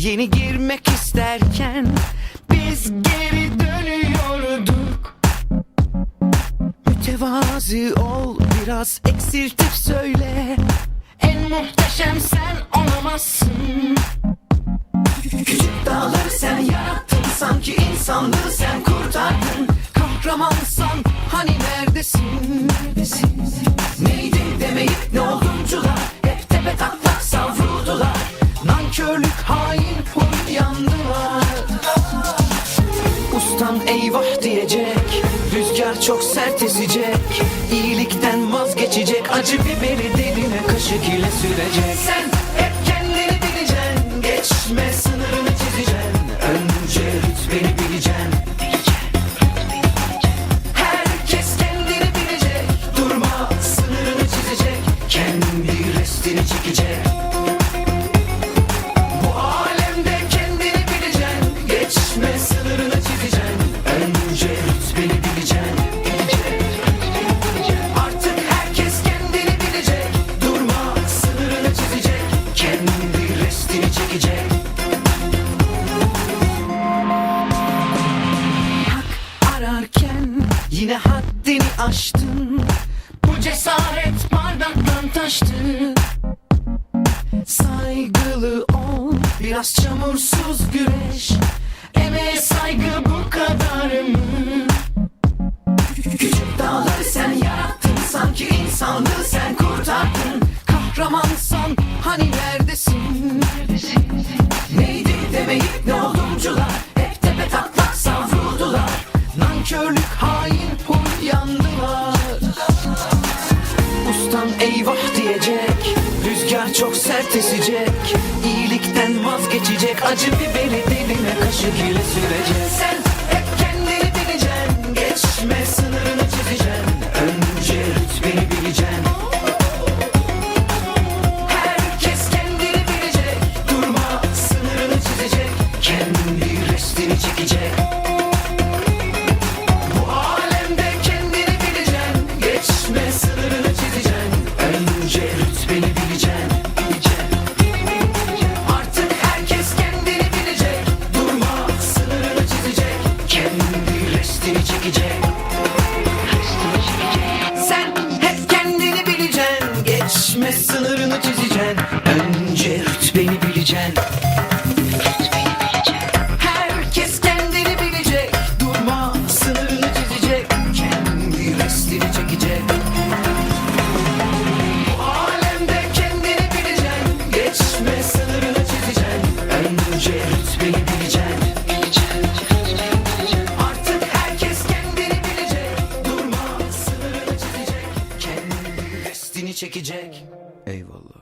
Yeni girmek isterken biz geri dönüyorduk. Mütevazi ol biraz eksiltip söyle. En muhteşem sen olamazsın. Küçük dağları sen yarattın Sanki insanlığı sen kurtardın. Kahramansan hani neredesin? neredesin? Neydi demeyip ne olduncular Hep tepe taklak savruldular. Nankörlük hain Ustam eyvah diyecek. Rüzgar çok sert esecek İyilikten vazgeçecek. Acı biberi diline kaşık ile sürecek. Sen hep kendini bileceksin. Geçme sınırını çizeceksin. Önce rütbeni bileceksin çekecek Hak ararken yine haddini aştın Bu cesaret bardaktan taştı Saygılı ol Biraz çamursuz güreş Emeğe saygı bu kadar mı? Küçük dağları sen yarattın Sanki insanlığı sen kurtardın Kahramansan hani neredesin? Ustam eyvah diyecek. Rüzgar çok sert esecek. İyilikten vazgeçecek. Acı biberi diline kaşık ile sürecek. Sen hep kendini bileceksin Geçme sınırını çizeceksin. Önce rütbeni bileceksin. Herkes kendini bilecek. Durma sınırını çizecek. Kendi restini çekecek. Bu alemde kendini bileceksin. Geçme sınırını çizeceksin. Önce rütbeni bileceksin. Artık herkes kendini bilecek. Durma sınırını çizecek. Kendi restini çekecek Eyvallah